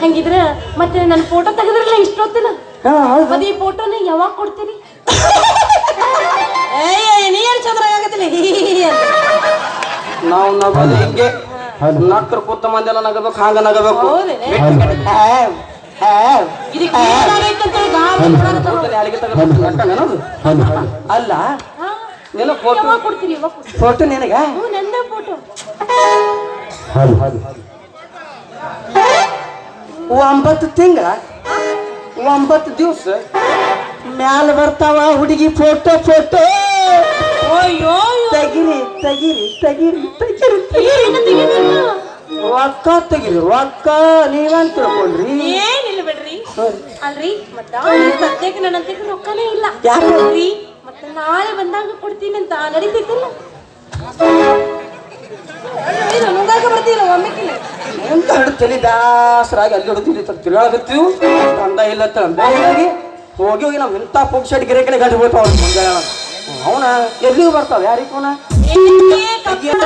ಹಂಗಿದ್ರ ಮತ್ತೆ ನನ್ನ ಫೋಟೋ ತೆಗೆದ್ರಲ್ಲ ಇಷ್ಟೊತ್ತಿನ ಮತ್ತೆ ಈ ಫೋಟೋನ ಯಾವಾಗ ಕೊಡ್ತೀರಿ ಏಯ್ ನೀ ಏನು ಚಂದ್ರ ಆಗತ್ತಿಲ್ಲ ನಾವು ನಗೋದು ಹಿಂಗೆ ನಕ್ಕರು ಕೂತ ಮಂದಿ ನಗಬೇಕು ಹಾಂಗ ನಗಬೇಕು ಅಲ್ಲ ನಿನ್ನ ಫೋಟೋ ಯಾವಾಗ ಕೊಡ್ತೀರಿ ಯಾವಾಗ ಫೋಟೋ ನಿನಗ ನಂದ ಫೋಟೋ ಒಂಬತ್ತು ತಿಂಗಳ ಒಂಬತ್ತು ದಿವಸ ಮ್ಯಾಲ ಬರ್ತಾವ ಹುಡುಗಿ ಫೋಟೋ ಫೋಟೋ. ಅಯ್ಯೋ ತೆಗಿರಿ ತೆಗಿರಿ ತೆಗಿರಿ ತೆಗಿರಿ ತೆಗಿರಿ. ರೊಕ್ಕ ತೆಗಿರಿ ರೊಕ್ಕ ನೀವಂತ ತಿಳ್ಕೊಂಡ್ರಿ? ಏನಿಲ್ಲ ಬಿಡ್ರಿ. ಅಲ್ರಿ ಮತ್ತ ಸದ್ಯಕ್ಕೆ ನನ್ನ ಹತ್ರ ರೊಕ್ಕನೇ ಇಲ್ಲ. ಯಾಕೆ? ರೀ ಮತ್ತೆ ನಾಳೆ ಬಂದಾಗ ಕೊಡ್ತೀನಿ ಅಂತ ನಡೀತಿತ್ತಿಲ್ಲ ಬರ್ತೀರ ಒಮ್ಮೆಕಿಲ್ಲ ಎಂತ ಹಿಡಿದು ತಲೆ ದಾಸರಾಗಿ ಅಲ್ಲಿ ಹಿಡಿದು ಇಲ್ಲಿ ಅಂದ ಇಲ್ಲ ತಂದಾಗಿ ಹೋಗಿ ಹೋಗಿ ನಾವು ಇಂಥ ಶೆಡ್ ಗಿರಕಿನ ಗಾಡಿ ಹೋಗ್ತಾವ ಮುಂಜಾನೆ ಅವನ ಎಲ್ಲಿಗೂ ಬರ್ತಾವ? ಯಾರಿಗೆ ಕಪ್ಪಾಗತ್ತಿರಲ್ಲ